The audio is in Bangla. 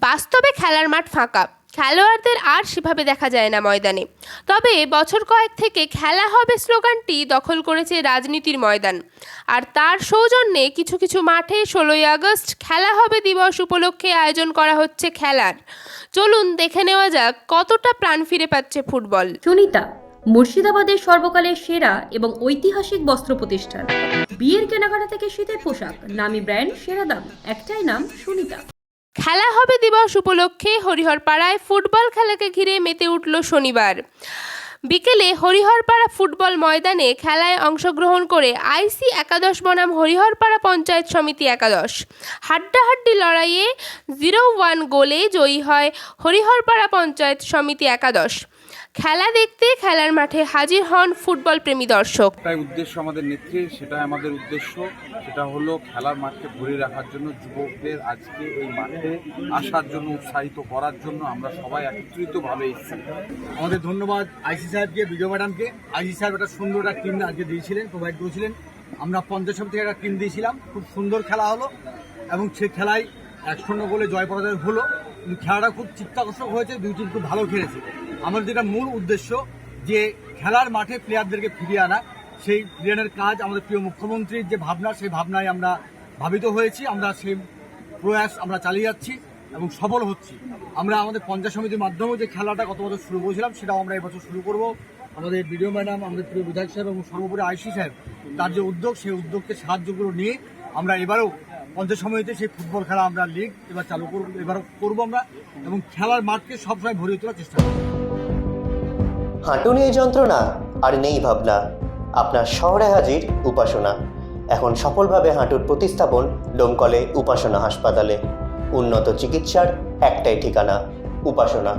বাস্তবে খেলার মাঠ ফাঁকা। খেলোয়াড়দের আর সেভাবে দেখা যায় না ময়দানে। তবে বছর কয়েক থেকে খেলা হবে স্লোগানটি দখল করেছে রাজনীতির ময়দান। আর তার সৌজন্যে কিছু কিছু মাঠে ষোলোই আগস্ট খেলা হবে দিবস উপলক্ষে আয়োজন করা হচ্ছে খেলার। চলুন দেখে নেওয়া যাক কতটা প্রাণ ফিরে পাচ্ছে ফুটবল। সুনিতা, মুর্শিদাবাদের সর্বকালের সেরা এবং ঐতিহাসিক বস্ত্র প্রতিষ্ঠান। বিয়ের কেনাকাটা থেকে শীতের পোশাক। নামি ব্র্যান্ড, সেরা দাম। একটাই নাম সুনিতা। খেলা হবে দিবস উপলক্ষে হরিহরপাড়ায় ফুটবল খেলাকে ঘিরে মেতে উঠল শনিবার। বিকেলে হরিহরপাড়া ফুটবল ময়দানে খেলায় অংশগ্রহণ করে আইসি একাদশ বনাম হরিহরপাড়া পঞ্চায়েত সমিতি একাদশ। হাড্ডাহাড্ডি লড়াইয়ে জিরো ওয়ান গোলে জয়ী হয় হরিহরপাড়া পঞ্চায়েত সমিতি একাদশ। খেলা দেখতে খেলার মাঠে হাজির হন ফুটবল প্রেমী দর্শক। একটাই উদ্দেশ্য আমাদের নেত্রীর সেটাই আমাদের উদ্দেশ্য। সেটা হলো খেলার মাঠকে ভরে রাখার জন্য যুবকদের আজকে এই মাঠে আসার জন্য, উৎসাহিত করার জন্য আমরা সবাই একত্রিতভাবে এসেছি। আমাদের ধন্যবাদ আইসি সাহেবকে, বিজয় ম্যাডামকে। আইসি সাহেব একটা সুন্দর একটা টিম আজকে দিয়েছিলেন প্রোভাইড করেছিলেন। আমরা পঞ্চাশ থেকে একটা টিম দিয়েছিলাম। খুব সুন্দর খেলা হলো এবং সে খেলায় এক শূন্য গোলে জয় পরাজয় হলো। কিন্তু খেলাটা খুব চিত্তাকর্ষক হয়েছে, দুই টিম খুব ভালো খেলেছে। আমাদের যেটা মূল উদ্দেশ্য, যে খেলার মাঠে প্লেয়ারদেরকে ফিরিয়ে আনা, সেই প্লেয়ারের কাজ আমাদের প্রিয় মুখ্যমন্ত্রীর যে ভাবনা, সেই ভাবনায় আমরা ভাবিত হয়েছি। আমরা সেই প্রয়াস আমরা চালিয়ে যাচ্ছি এবং সফল হচ্ছি। আমরা আমাদের পঞ্চায়েত সমিতির মাধ্যমেও যে খেলাটা গত বছর শুরু করেছিলাম, সেটাও আমরা এবছর শুরু করব। আমাদের বিডিও ম্যাডাম, আমাদের প্রিয় বিধায়ক সাহেব এবং সর্বোপরি আইসি সাহেব, তার যে উদ্যোগ, সেই উদ্যোগকে সাহায্যগুলো নিয়ে আমরা এবারেও পঞ্চায়েত সময়তে সেই ফুটবল খেলা আমরা লিগ এবার চালু করব, এবার করব আমরা এবং খেলার মাঠকে সবসময় ভরিয়ে তোলার চেষ্টা করব। হাঁটু নিয়ে যন্ত্রণা আর নেই ভাবনা, আপনার শহরে হাজির উপাসনা। এখন সফলভাবে হাঁটুর প্রতিস্থাপন ডোমকলে উপাসনা হাসপাতালে। উন্নত চিকিৎসার একটাই ঠিকানা, উপাসনা।